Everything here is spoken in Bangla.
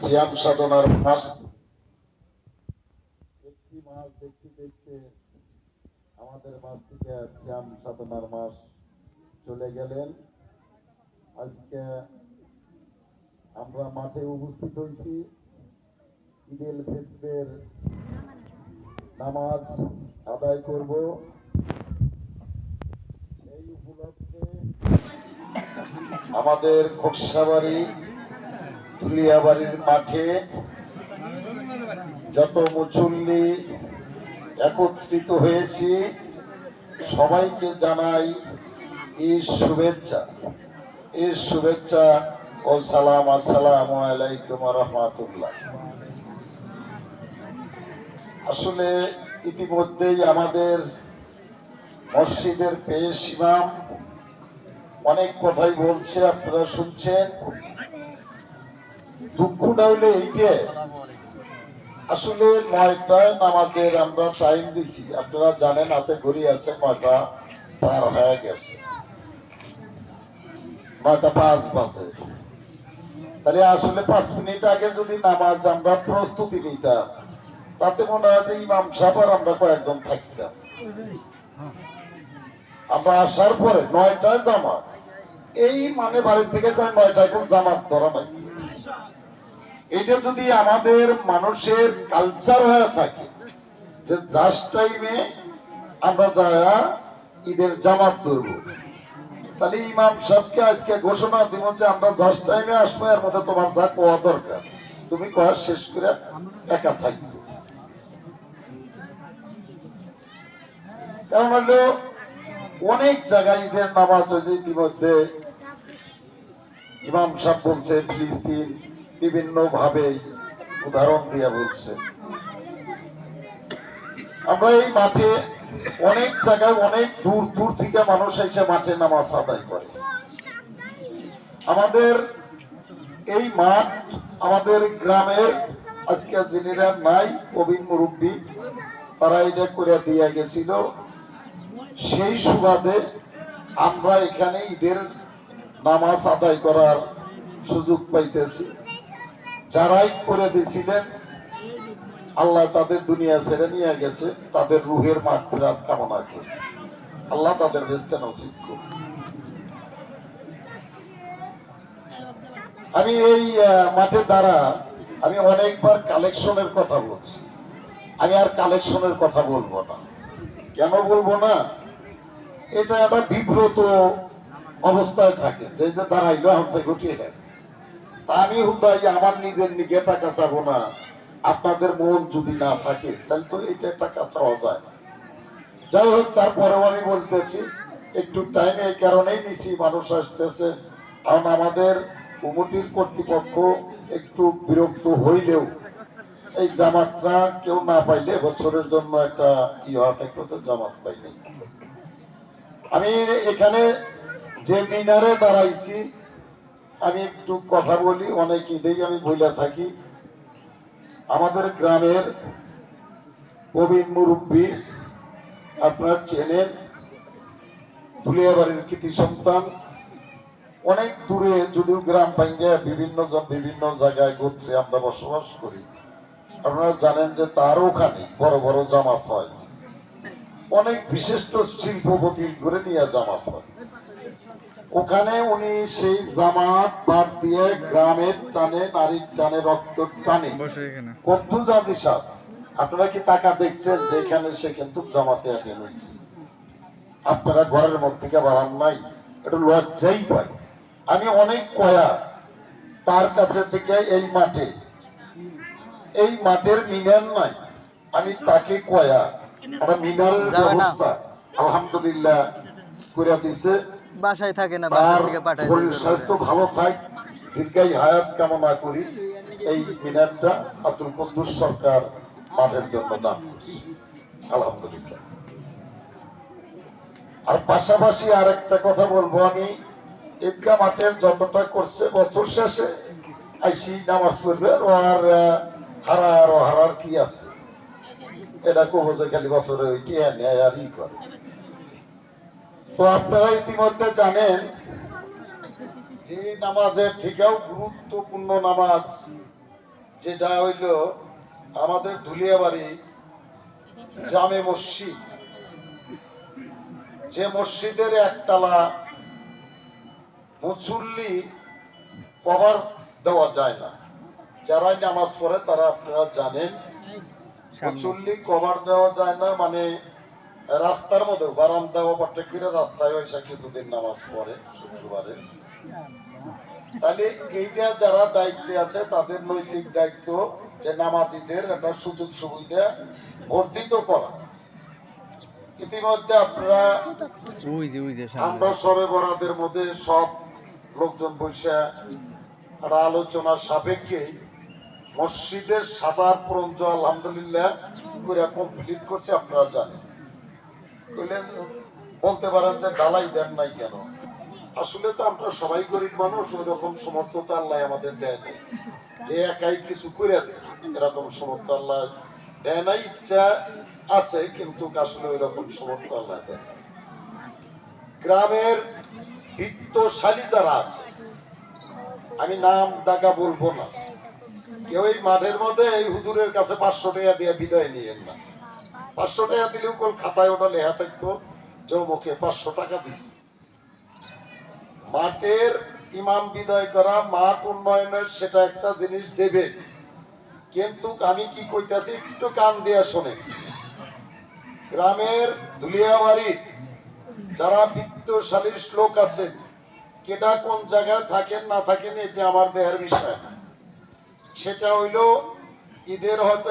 সিয়াম সাধনার মাস একটি মাস দেখতে দেখতে আমাদের মাস থেকে সিয়াম সাধনার মাস চলে গেলেন। আজকে আমরা মাঠে উপস্থিত হয়েছি। ঈদের ফিতরের নামাজ আদায় করব। এই উপলক্ষে আমাদের খোকসাবাড়ি তুলিয়াবাড়ির মাঠে যত মুচল্লি একত্রিত হয়েছি, সবাইকে জানাই ঈদ শুভেচ্ছা। ঈদ শুভেচ্ছা ও সালাম, আসসালামু আলাইকুম রহমাতুল্লাহ। আসলে ইতিমধ্যেই আমাদের মসজিদের পেশ ইমাম অনেক কথাই বলছে, আপনারা শুনছেন। দুঃখটা হইলে এইটে। আসলে নয়টায় নামাজের আমরা টাইম দিছি। আপনারা জানেন, হাতে ঘড়ি আছে, নয়টা পার হয়ে গেছে। নয়টা পাঁচ বাজে। তাহলে আসলে পাঁচ মিনিট আগে যদি নামাজ আমরা প্রস্তুতি নিতাম, তাতে মনে হয় যে ইমাম সাহেব আমরা কয়েকজন থাকতাম। আমরা আসার পরে নয়টায় জামাত। এই মানে বাড়ি থেকে কয় নয়টায় কোন জামাত ধরা নাই। এটা যদি আমাদের মানুষের কালচার হয়ে থাকে, যে জাস্ট টাইমে আমরা যায়া ঈদের জামাত ধরব। তাহলে ইমাম সাহেবকে আজকে ঘোষণা দিব যে আমরা জাস্ট টাইমে আসব, এর মধ্যে তোমার যা কোয়া দরকার। তুমি কোয়া শেষ করে একা থাকবে। কারণ হলো, অনেক জায়গায় ঈদের নামাজ হয়েছে ইতিমধ্যে। ইমাম সাহেব বলছে, ফিলিস্তিন বিভিন্ন ভাবে উদাহরণ দিয়ে বলছে। আমরা এই মাঠে অনেক জায়গায় অনেক দূর দূর থেকে মানুষ এসে মাঠে নামাজ আদায় করে। আমাদের এই মাঠ আমাদের গ্রামের, আজকে যিনিরা নাই, প্রবীণ মুরব্বী, তারা এটা করে দিয়ে গেছিল। সেই সুবাদে আমরা এখানে ঈদের নামাজ আদায় করার সুযোগ পাইতেছি। যারাই করে দিয়েছিলেন, আল্লাহ তাদের দুনিয়া ছেড়ে নিয়ে গেছে, তাদের রুহের মাঠ ফেরাত কামনা করি। আল্লাহ তাদের বেস্তে নসিব করুন। আমি এই মাঠে দ্বারা আমি অনেকবার কালেকশনের কথা বলছি। আমি আর কালেকশনের কথা বলব না। কেন বলব না? এটা একটা বিব্রত অবস্থায় থাকে, যে যে দাঁড়াইলো হচ্ছে ঘটিয়ে তা আমি হুদাই আমার নিজের নিকে টাকা চাবো না। আপনাদের মন যদি না থাকে, তাহলে তো এটা টাকা চাওয়া যায় না। যাই হোক, তারপরেও আমি বলতেছি, একটু টাইম এই কারণেই নিছি, মানুষ আসতেছে। কারণ আমাদের কমিটির কর্তৃপক্ষ একটু বিরক্ত হইলেও এই জামাতটা কেউ না পাইলে বছরের জন্য একটা থাকল যে জামাত পাইলে আমি এখানে যে মিনারে দাঁড়াইছি আমি একটু কথা বলি, অনেক ঈদেই আমি বইলা থাকি। আমাদের গ্রামের প্রবীণ মুরব্বী আপনার চেনেন, দুলিয়াবাড়ির কৃতি সন্তান। অনেক দূরে যদিও গ্রাম ভাঙ্গে বিভিন্ন জন বিভিন্ন জায়গায় গোত্রে আমরা বসবাস করি। আপনারা জানেন যে তার ওখানে বড় বড় জামাত হয়। অনেক বিশিষ্ট শিল্পপতি করে নিয়ে জামাত হয়। ওখানে উনি সেই জামাত বাদ দিয়ে গ্রামের টানে নারীর টানে রক্ত টানে। কদ্দুস সাহ আপনারা কি টাকা দেখছেন যেখানে সে কিন্তু জামাতে অ্যাটেন্ড হয়েছে? আপনারা ঘরের মধ্যে থেকে বাড়ান নাই একটু লজ্জাই পাই। আমি অনেক কয়া তার কাছে থেকে এই মাঠে এই মাঠের মিনার নাই আমি তাকে কয়া একটা মিনারের ব্যবস্থা আলহামদুলিল্লাহ করে দিছে বাসায় থাকে না বাসা থেকে পাঠায় শরীর স্বাস্থ্য ভালো থাক দীর্ঘাই হায়াত কামনা করি। এই মিনারটা আব্দুল কদ্দুস সরকার মাঠের জন্য দান করছে। আলহামদুলিল্লাহ। আর পাশাপাশি আর একটা কথা বলব আমি। ঈদগাহ মাঠের যতটা করছে বছর শেষে আইসি নামাজ পড়বে। আর হারার ও হারার কি আছে? এটা কবো যে খালি বছরে ওই টিয়া নেয় আর ই করে। তো আপনারা ইতিমধ্যে জানেন যে নামাজের থেকেও গুরুত্বপূর্ণ নামাজ যেটা হইল আমাদের ধুলিয়াবাড়ি জামে মসজিদ। যে মসজিদের একতলা মুসল্লি কভার দেওয়া যায় না। যারাই নামাজ পড়ে তারা আপনারা জানেন মুসল্লি কভার দেওয়া যায় না মানে রাস্তার মধ্যে বারান্দা ওপারটা কিরে রাস্তায় এসে কিছুদিন নামাজ পড়ে শুক্রবারে। তাহলে এইটা যারা দায়িত্বে আছে তাদের নৈতিক দায়িত্ব যে নামাজিদের একটা সুযোগ সুবিধা বর্ধিত করা। ইতিমধ্যে আপনারা আমরা সবে বরাদের মধ্যে সব লোকজন বসে একটা আলোচনার সাপেক্ষে মসজিদের সাতার পরঞ্জ আলহামদুলিল্লাহ কমপ্লিট করছে আপনারা জানেন। বলে বলতে পারেন যে ডালাই দেন নাই কেন? আসলে তো আমরা সবাই গরিব মানুষ ওই রকম সমর্থতা আল্লাহ আমাদের দেয় নাই। যে একাই কিছু করে দেয়, এরকম সমর্থ আল্লাহ দেয় নাই, ইচ্ছা আছে, কিন্তু আসলে ওই রকম সমর্থ আল্লাহ দেয়। গ্রামের বিত্তশালী যারা আছে, আমি নাম দাগা বলব না। কেউ এই মাঠের মধ্যে এই হুজুরের কাছে পাঁচশো টাকা দিয়ে বিদায় নিয়েন না। পাঁচশো টাকা দিলেও কোন খাতায় ওটা লেখা থাকতো? চৌমুখে পাঁচশো টাকা দিছি। মাঠের ইমাম বিদায় করা, মাঠ উন্নয়নের সেটা একটা জিনিস দেবে। কিন্তু আমি কি কইতাছি, একটু কান দিয়া শোনেন। গ্রামের ধুলিয়াবাড়ির যারা বিত্তশালী লোক আছেন কেটা কোন জায়গায় থাকেন, না থাকেন, এটা আমার দেহের বিষয়। সেটা হইল ঈদের হয়তো